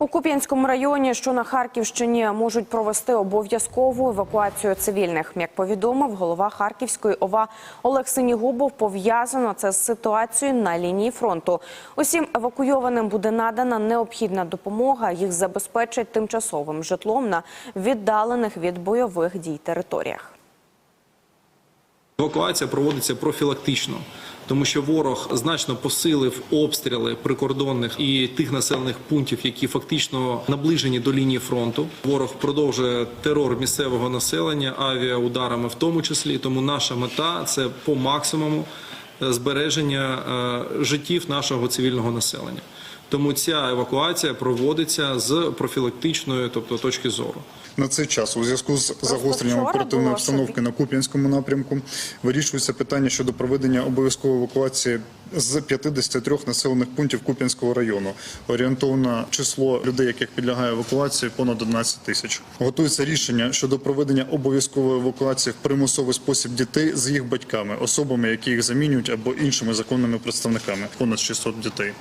У Куп'янському районі, що на Харківщині, можуть провести обов'язкову евакуацію цивільних. Як повідомив голова Харківської ОВА Олег Синігубов, пов'язано це з ситуацією на лінії фронту. Усім евакуйованим буде надана необхідна допомога. Їх забезпечать тимчасовим житлом на віддалених від бойових дій територіях. Евакуація проводиться профілактично, тому що ворог значно посилив обстріли прикордонних і тих населених пунктів, які фактично наближені до лінії фронту. Ворог продовжує терор місцевого населення авіаударами, в тому числі. Тому наша мета це по максимуму збереження е, життів нашого цивільного населення. Тому ця евакуація проводиться з профілактичної, тобто точки зору. На цей час у зв'язку з загостренням оперативної обстановки на Куп'янському напрямку вирішується питання щодо проведення обов'язкової евакуації з 53 населених пунктів Куп'янського району. Орієнтовне число людей, яких підлягає евакуації, понад 11 тисяч. Готується рішення щодо проведення обов'язкової евакуації в примусовий спосіб дітей з їх батьками, особами, які їх замінюють або іншими законними представниками. Понад 600 дітей.